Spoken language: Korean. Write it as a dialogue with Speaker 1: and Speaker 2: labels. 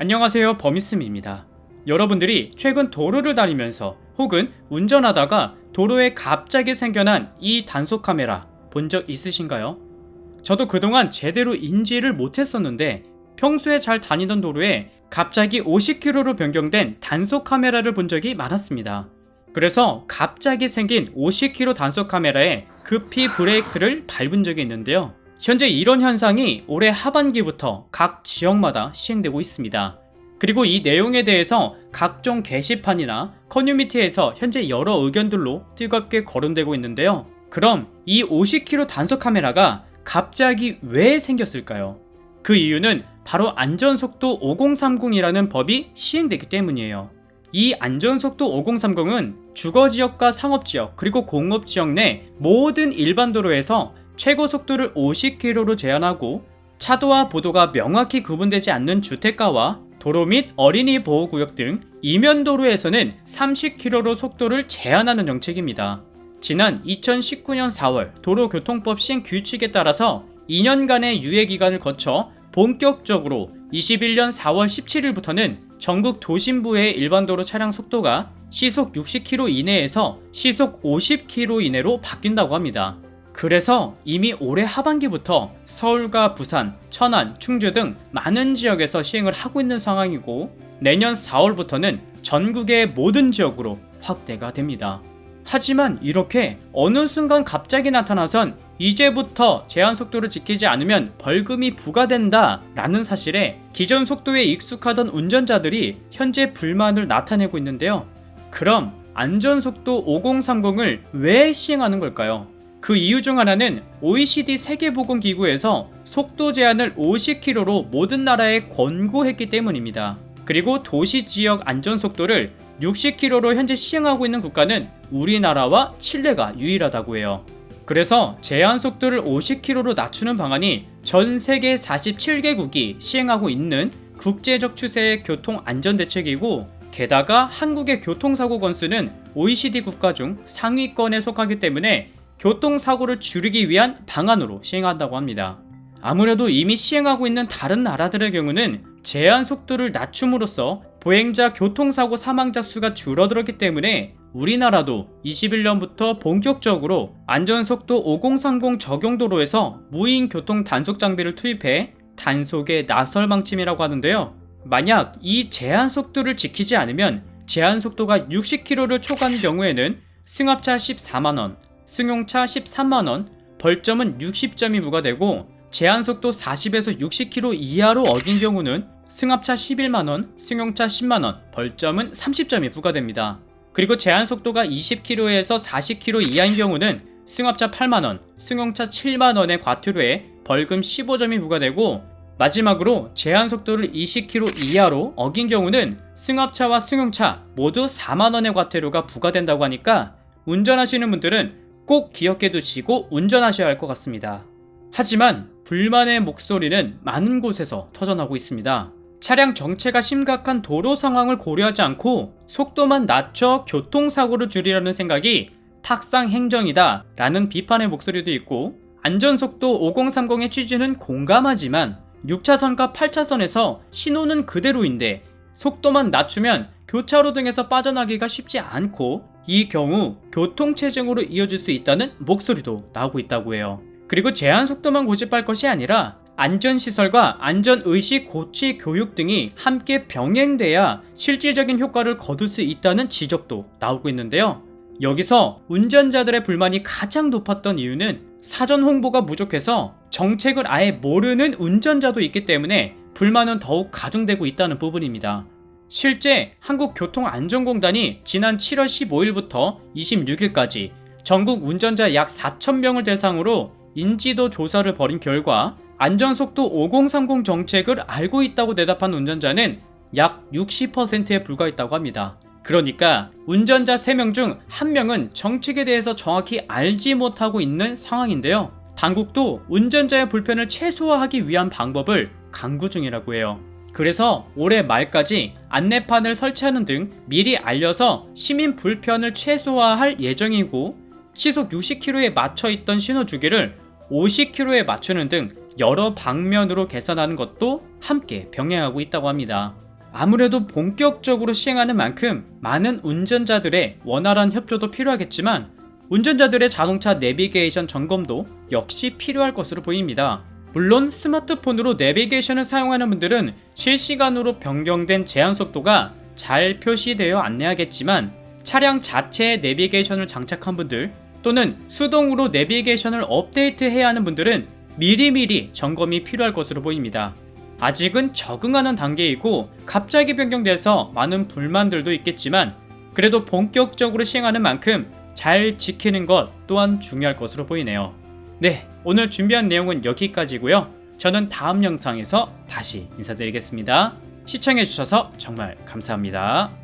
Speaker 1: 안녕하세요 버미스입니다. 여러분들이 최근 도로를 다니면서 혹은 운전하다가 도로에 갑자기 생겨난 이 단속 카메라 본 적 있으신가요? 저도 그동안 제대로 인지를 못했었는데 평소에 잘 다니던 도로에 갑자기 50km로 변경된 단속 카메라를 본 적이 많았습니다. 그래서 갑자기 생긴 50km 단속 카메라에 급히 브레이크를 밟은 적이 있는데요. 현재 이런 현상이 올해 하반기부터 각 지역마다 시행되고 있습니다. 그리고 이 내용에 대해서 각종 게시판이나 커뮤니티에서 현재 여러 의견들로 뜨겁게 거론되고 있는데요. 그럼 이 50km 단속 카메라가 갑자기 왜 생겼을까요? 그 이유는 바로 안전속도 5030이라는 법이 시행되기 때문이에요. 이 안전속도 5030은 주거지역과 상업지역 그리고 공업지역 내 모든 일반 도로에서 최고 속도를 50km로 제한하고 차도와 보도가 명확히 구분되지 않는 주택가와 도로 및 어린이 보호구역 등 이면 도로에서는 30km로 속도를 제한하는 정책입니다. 지난 2019년 4월 도로교통법 시행 규칙에 따라서 2년간의 유예 기간을 거쳐 본격적으로 21년 4월 17일부터는 전국 도심부의 일반 도로 차량 속도가 시속 60km 이내에서 시속 50km 이내로 바뀐다고 합니다. 그래서 이미 올해 하반기부터 서울과 부산, 천안, 충주 등 많은 지역에서 시행을 하고 있는 상황이고 내년 4월부터는 전국의 모든 지역으로 확대가 됩니다. 하지만 이렇게 어느 순간 갑자기 나타나선 이제부터 제한 속도를 지키지 않으면 벌금이 부과된다 라는 사실에 기존 속도에 익숙하던 운전자들이 현재 불만을 나타내고 있는데요. 그럼 안전속도 5030을 왜 시행하는 걸까요? 그 이유 중 하나는 OECD 세계보건기구에서 속도 제한을 50km로 모든 나라에 권고했기 때문입니다. 그리고 도시 지역 안전 속도를 60km로 현재 시행하고 있는 국가는 우리나라와 칠레가 유일하다고 해요. 그래서 제한 속도를 50km로 낮추는 방안이 전 세계 47개국이 시행하고 있는 국제적 추세의 교통 안전 대책이고 게다가 한국의 교통사고 건수는 OECD 국가 중 상위권에 속하기 때문에 교통사고를 줄이기 위한 방안으로 시행한다고 합니다. 아무래도 이미 시행하고 있는 다른 나라들의 경우는 제한 속도를 낮춤으로써 보행자 교통사고 사망자 수가 줄어들었기 때문에 우리나라도 21년부터 본격적으로 안전속도 5030 적용도로에서 무인 교통 단속 장비를 투입해 단속에 나설 방침이라고 하는데요. 만약 이 제한 속도를 지키지 않으면 제한 속도가 60km를 초과한 경우에는 승합차 14만원, 승용차 13만원, 벌점은 60점이 부과되고 제한 속도 40에서 60km 이하로 어긴 경우는 승합차 11만원, 승용차 10만원, 벌점은 30점이 부과됩니다. 그리고 제한 속도가 20km에서 40km 이하인 경우는 승합차 8만원, 승용차 7만원의 과태료에 벌금 15점이 부과되고 마지막으로 제한 속도를 20km 이하로 어긴 경우는 승합차와 승용차 모두 4만원의 과태료가 부과된다고 하니까 운전하시는 분들은 꼭 기억해 두시고 운전하셔야 할 것 같습니다. 하지만 불만의 목소리는 많은 곳에서 터져나오고 있습니다. 차량 정체가 심각한 도로 상황을 고려하지 않고 속도만 낮춰 교통사고를 줄이려는 생각이 탁상 행정이다 라는 비판의 목소리도 있고 안전속도 5030의 취지는 공감하지만 6차선과 8차선에서 신호는 그대로인데 속도만 낮추면 교차로 등에서 빠져나기가 쉽지 않고 이 경우 교통체증으로 이어질 수 있다는 목소리도 나오고 있다고 해요. 그리고 제한 속도만 고집할 것이 아니라 안전시설과 안전의식 고취 교육 등이 함께 병행돼야 실질적인 효과를 거둘 수 있다는 지적도 나오고 있는데요. 여기서 운전자들의 불만이 가장 높았던 이유는 사전 홍보가 부족해서 정책을 아예 모르는 운전자도 있기 때문에 불만은 더욱 가중되고 있다는 부분입니다. 실제 한국교통안전공단이 지난 7월 15일부터 26일까지 전국 운전자 약 4,000명을 대상으로 인지도 조사를 벌인 결과 안전속도 5030 정책을 알고 있다고 대답한 운전자는 약 60%에 불과했다고 합니다. 그러니까 운전자 3명 중 1명은 정책에 대해서 정확히 알지 못하고 있는 상황인데요. 당국도 운전자의 불편을 최소화하기 위한 방법을 강구 중이라고 해요. 그래서 올해 말까지 안내판을 설치하는 등 미리 알려서 시민 불편을 최소화할 예정이고 시속 60km에 맞춰 있던 신호 주기를 50km에 맞추는 등 여러 방면으로 개선하는 것도 함께 병행하고 있다고 합니다. 아무래도 본격적으로 시행하는 만큼 많은 운전자들의 원활한 협조도 필요하겠지만 운전자들의 자동차 내비게이션 점검도 역시 필요할 것으로 보입니다. 물론 스마트폰으로 내비게이션을 사용하는 분들은 실시간으로 변경된 제한 속도가 잘 표시되어 안내하겠지만 차량 자체에 내비게이션을 장착한 분들 또는 수동으로 내비게이션을 업데이트해야 하는 분들은 미리미리 점검이 필요할 것으로 보입니다. 아직은 적응하는 단계이고 갑자기 변경돼서 많은 불만들도 있겠지만 그래도 본격적으로 시행하는 만큼 잘 지키는 것 또한 중요할 것으로 보이네요. 네, 오늘 준비한 내용은 여기까지고요. 저는 다음 영상에서 다시 인사드리겠습니다. 시청해주셔서 정말 감사합니다.